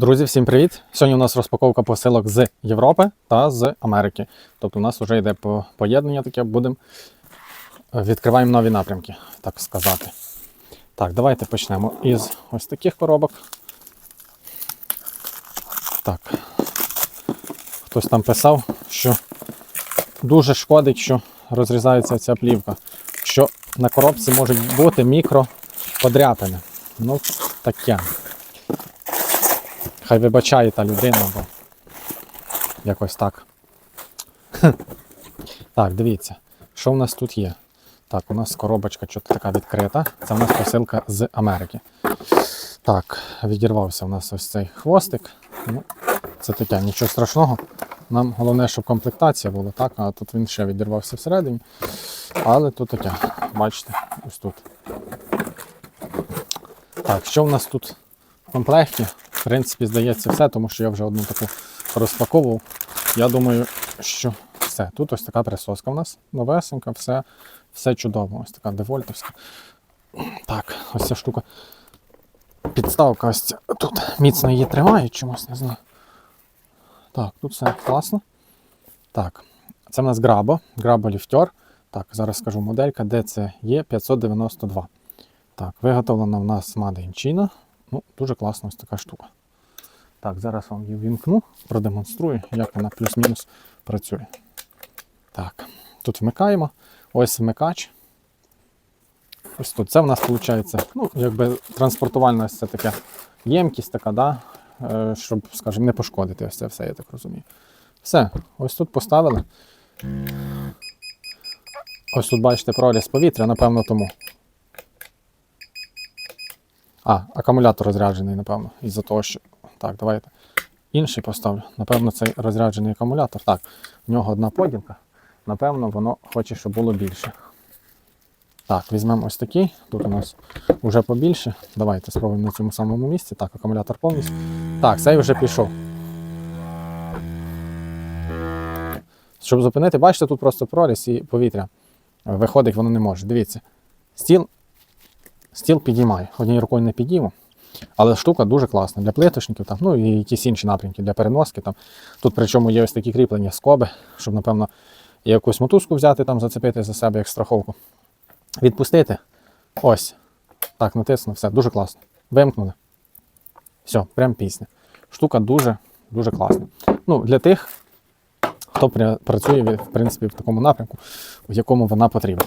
Друзі, всім привіт! Сьогодні у нас розпаковка посилок з Європи та з Америки. Тобто у нас вже йде поєднання таке, будемо відкриваємо нові напрямки, так сказати. Так, давайте почнемо із ось таких коробок. Так. Хтось там писав, що дуже шкодить, що розрізається ця плівка, що на коробці можуть бути мікроподряпини. Ну, таке. Хай вибачає та людина, бо якось так. Так, дивіться, що в нас тут є? Так, у нас коробочка така відкрита. Це у нас посилка з Америки. Так, відірвався у нас ось цей хвостик. Ну, це таке, нічого страшного. Нам головне, щоб комплектація була, так, а тут він ще відірвався всередині. Але тут таке, бачите, ось тут. Так, що в нас тут в комплекті? В принципі, здається, все, тому що я вже одну таку розпаковував. Я думаю, що все. Тут ось така присоска в нас новесенька, все, все чудово. Ось така девольтовська. Так, ось ця штука. Підставка ось ця. Тут міцно її тримають чомусь, не знаю. Так, тут все класно. Так, це в нас Grabo, Grabo ліфтер. Так, зараз скажу моделька DCE 592. Так, виготовлена в нас in China. Ну, дуже класна ось така штука. Так, зараз вам її вімкну, продемонструю, як вона плюс-мінус працює. Так, тут вмикаємо. Ось вмикач. Ось тут. Це в нас виходить, ну, якби транспортувальна це така ємкість така, да? е, щоб, скажімо, не пошкодити ось це все, я так розумію. Все, ось тут поставили. Ось тут бачите проріз повітря, напевно, тому. А, акумулятор розряджений, напевно, із-за того, що. Так, давайте. Інший поставлю. Напевно, цей розряджений акумулятор. Так, в нього одна поділка. Напевно, воно хоче, щоб було більше. Так, візьмемо ось такий. Тут у нас вже побільше. Давайте спробуємо на цьому самому місці. Так, акумулятор повністю. Так, цей вже пішов. Щоб зупинити, бачите, тут просто проріз і повітря. Виходить, воно не може. Дивіться. Стіл стіл підіймаю. Однією рукою не підійму. Але штука дуже класна для плиточників, там, ну і якісь інші напрямки для переноски. Там. Тут причому є ось такі кріплення скоби, щоб, напевно, якусь мотузку взяти, там, зацепити за себе як страховку. Відпустити. Ось. Так, натиснув, все, дуже класно. Вимкнули. Все, прям пісня. Штука дуже, дуже класна. Ну, для тих, хто працює в принципі, в такому напрямку, в якому вона потрібна.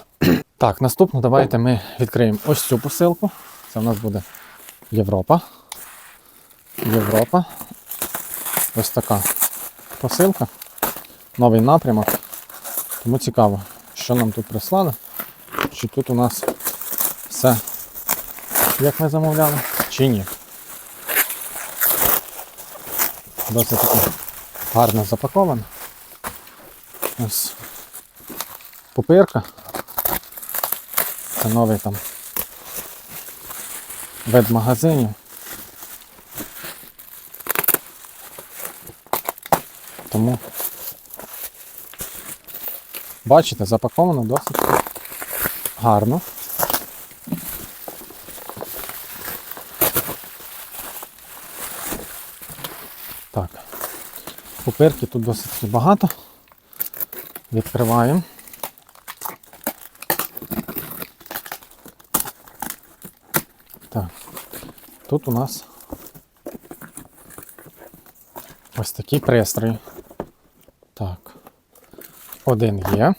Так, наступно давайте ми відкриємо ось цю посилку. Це в нас буде Європа. Європа. Ось така посилка. Новий напрямок. Тому цікаво, що нам тут прислали. Чи тут у нас все, як ми замовляли, чи ні. Досить таки гарно запаковано. Ось пупирка. Це новий там вид магазинів. Тому бачите, запаковано досить гарно. Так. Пупирки тут досить багато. Відкриваємо. Так. Тут у нас ось такий пристрій. Так. Один є.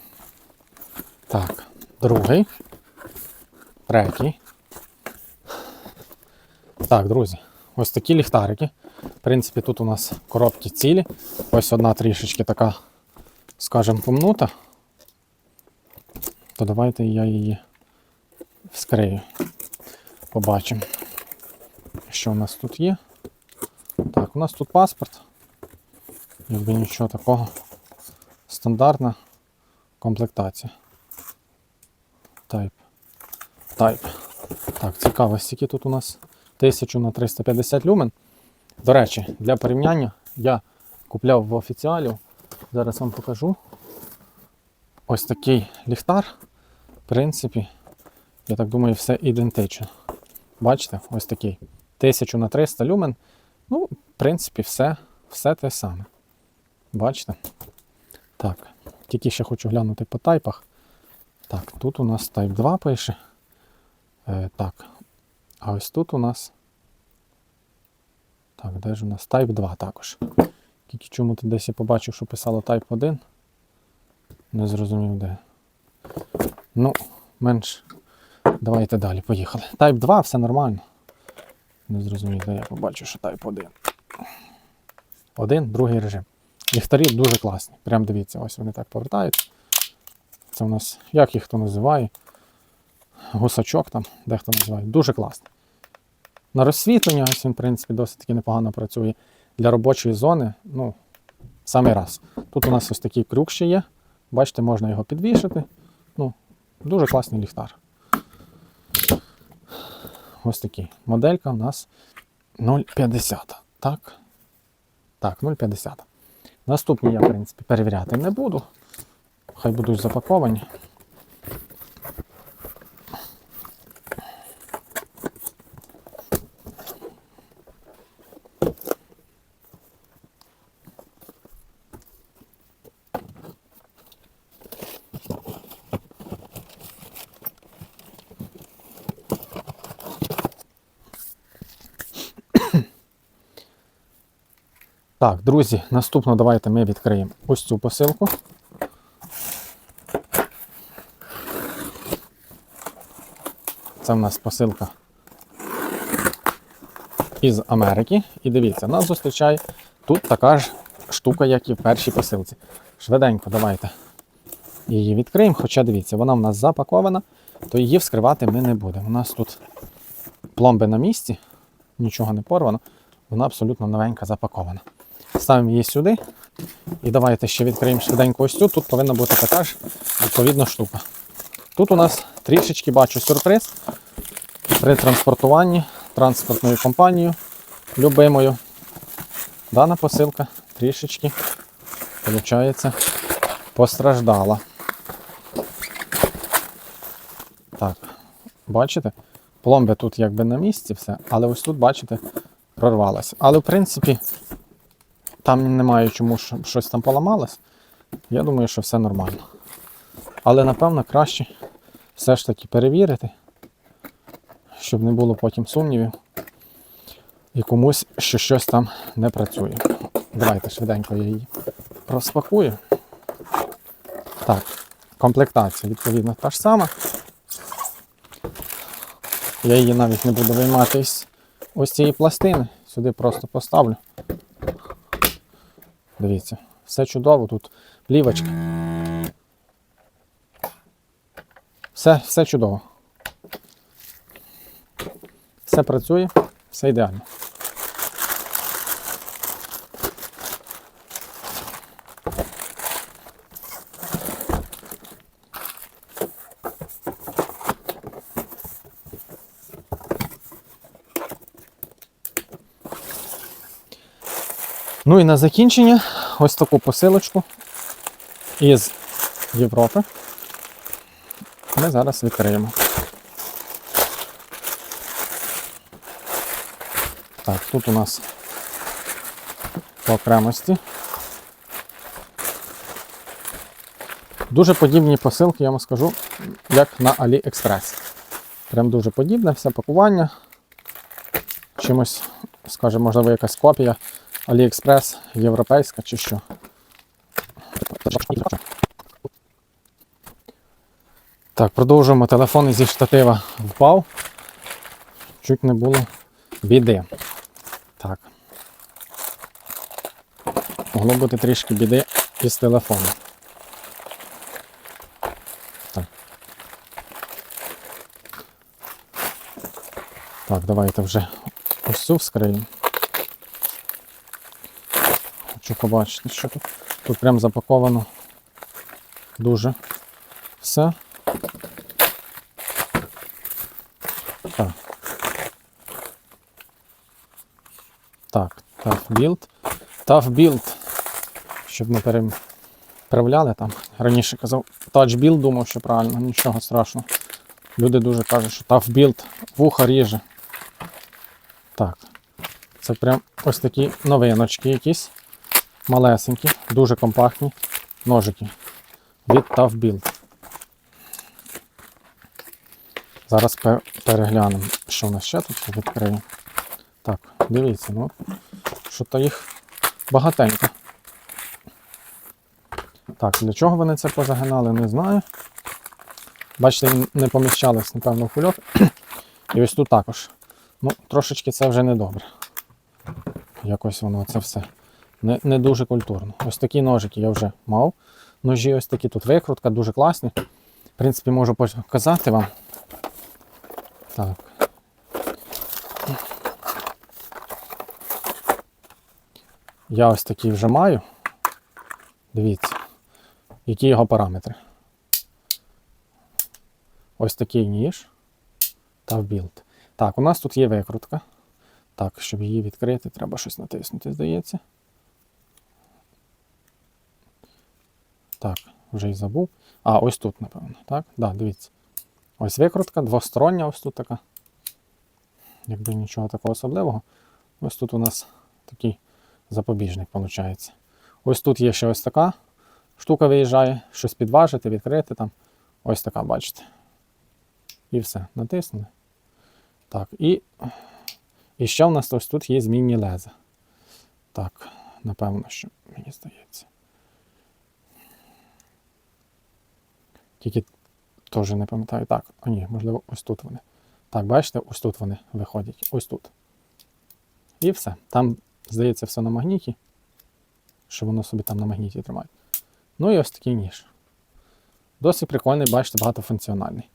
Так, другий. Третій. Так, друзі, ось такі ліхтарики. В принципі, тут у нас коробки цілі. Ось одна трішечки така, скажімо, помнута. То давайте я її вскрию. Побачимо, що у нас тут є. Так, у нас тут паспорт. Якби нічого такого. Стандартна комплектація. Type. Type. Так, цікаво, скільки тут у нас 1000 на 350 люмен. До речі, для порівняння я купляв в офіціалів. Зараз вам покажу. Ось такий ліхтар. В принципі, я так думаю, все ідентично. Бачите, ось такий. 1000 на 300 люмен. Ну, в принципі, все, все те саме. Бачите? Так, тільки ще хочу глянути по тайпах. Так, тут у нас Type 2 пише. Е, так. А ось тут у нас. Так, де ж у нас Type 2 також. Тільки чому тут десь я побачив, що писало Type 1. Не зрозумів де. Ну, менш. Давайте далі, поїхали. Type 2, все нормально. Не зрозумів, де я побачив, що Type 1. Один, другий режим. Ліхтарі дуже класні. Прям дивіться, ось вони так повертаються. Це у нас, як їх хто називає? Гусачок там, дехто називає. Дуже класно. На розсвітлення ось він, в принципі, досить таки непогано працює. Для робочої зони, ну, самий раз. Тут у нас ось такий крюк ще є. Бачите, можна його підвішати. Ну, дуже класний ліхтар. Ось такі. Моделька у нас 0,50. Так. Так, 0,50. Наступні я, в принципі, перевіряти не буду. Хай будуть запаковані. Так, друзі, наступно давайте ми відкриємо ось цю посилку. Це в нас посилка із Америки. І дивіться, нас зустрічає тут така ж штука, як і в першій посилці. Швиденько, давайте її відкриємо. Хоча дивіться, вона в нас запакована, то її вскривати ми не будемо. У нас тут пломби на місці, нічого не порвано, вона абсолютно новенька запакована. Ставимо її сюди. І давайте ще відкриємо швиденько ось цю. Тут повинна бути така ж відповідна штука. Тут у нас трішечки бачу сюрприз при транспортуванні транспортною компанією любимою. Дана посилка трішечки, виходить, постраждала. Так, бачите? Пломби тут якби на місці все, але ось тут, бачите, прорвалося. Але в принципі, там немає чому щось там поламалось. Я думаю, що все нормально. Але напевно краще все ж таки перевірити, щоб не було потім сумнівів і комусь, що щось там не працює. Давайте швиденько я її розпакую. Так, комплектація, відповідно, та ж сама. Я її навіть не буду виймати із ось цієї пластини. Сюди просто поставлю. Дивіться, все чудово, тут плівочка. Все, все чудово. Все працює, все ідеально. Ну і на закінчення ось таку посилочку із Європи. Ми зараз відкриємо. Так, тут у нас по окремості. Дуже подібні посилки, я вам скажу, як на AliExpress. Прям дуже подібне, все пакування. Чимось, скажімо, можливо, якась копія AliExpress європейська чи що. Так, продовжуємо. Телефон зі штатива впав. Чуть не було біди. Так. Могло бути трішки біди із телефоном. Так. Так, давайте вже ось цю вскриємо. Хочу побачити, що тут. Тут прям запаковано дуже все. Так. Так. Tough Build. Щоб не переправляли там. Раніше казав Build, думав, що правильно, нічого страшного. Люди дуже кажуть, що Build вуха ріже. Так. Це прям ось такі новиночки якісь. Малесенькі, дуже компактні ножики від Tough. Зараз переглянемо, що в нас ще тут відкриємо. Так, дивіться, ну, що то їх багатенько. Так, для чого вони це позагинали, не знаю. Бачите, не поміщались, напевно, в кульок. І ось тут також. Ну, трошечки це вже не добре. Якось воно це все. Не, не дуже культурно. Ось такі ножики я вже мав. Ножі ось такі тут викрутка, дуже класні. В принципі, можу показати вам. Так. Я ось такий вже маю. Дивіться, які його параметри. Ось такий ніж та білд. Так, у нас тут є викрутка. Так, щоб її відкрити, треба щось натиснути, здається. Так, вже й забув. А, ось тут, напевно. Так, да, дивіться. Ось викрутка, двостороння, ось тут така. Якби нічого такого особливого. Ось тут у нас такий запобіжник, виходить. Ось тут є ще ось така штука виїжджає, щось підважити, відкрити там. Ось така, бачите. І все, натиснули. Так, і, і ще у нас ось тут є змінні леза. Так, напевно, що мені здається. Тільки теж не пам'ятаю. Так, а ні, можливо, ось тут вони. Так, бачите, ось тут вони виходять. Ось тут. І все. Там, здається, все на магніті. Що воно собі там на магніті тримає. Ну і ось такий ніж. Досить прикольний, бачите, багатофункціональний.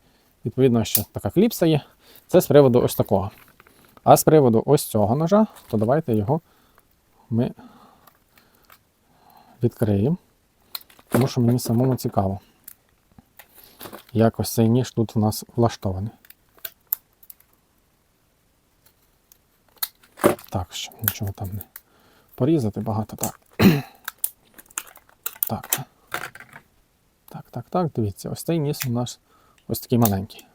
Відповідно, що така кліпса є. Це з приводу ось такого. А з приводу ось цього ножа, то давайте його ми відкриємо. Тому що мені самому цікаво, як ось цей ніж тут у нас влаштований. Так, щоб нічого там не порізати багато. Так. Так. Так, так, так, дивіться, ось цей ніс у нас ось такий маленький.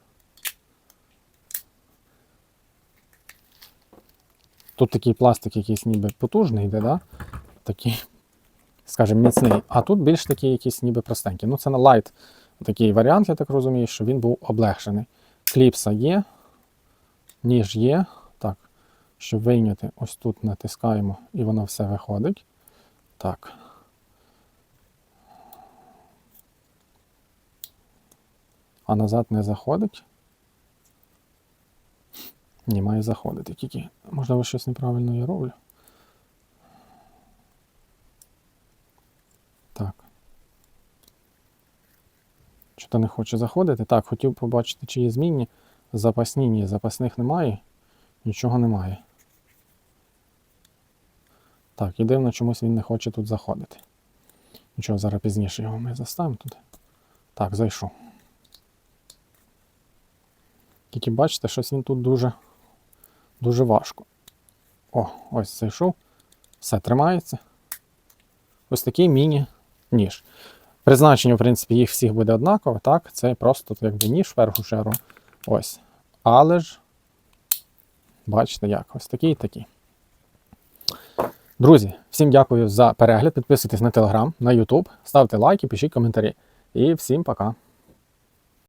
Тут такий пластик якийсь ніби потужний йде, да? такий, скажімо, міцний, а тут більш такий якийсь ніби простенький. Ну, це на лайт такий варіант, я так розумію, що він був облегшений. Кліпса є, ніж є. Так, щоб вийняти, ось тут натискаємо і воно все виходить. Так. А назад не заходить. Ні, має заходити тільки. Можливо, щось неправильно я роблю. Так. Чи то не хоче заходити? Так, хотів побачити, чи є змінні. Запасні, ні, запасних немає. Нічого немає. Так, і дивно, чомусь він не хоче тут заходити. Нічого, зараз пізніше його ми заставимо тут. Так, зайшов. Тільки бачите, щось він тут дуже дуже важко. О, ось зайшов. Все тримається. Ось такий міні-ніж. Призначення, в принципі, їх всіх буде однаково. так? Це просто якби ніж в чергу. Ось. Але ж, бачите, як, ось такі і такі. Друзі, всім дякую за перегляд. Підписуйтесь на телеграм, на YouTube, ставте лайки, пишіть коментарі. І всім пока.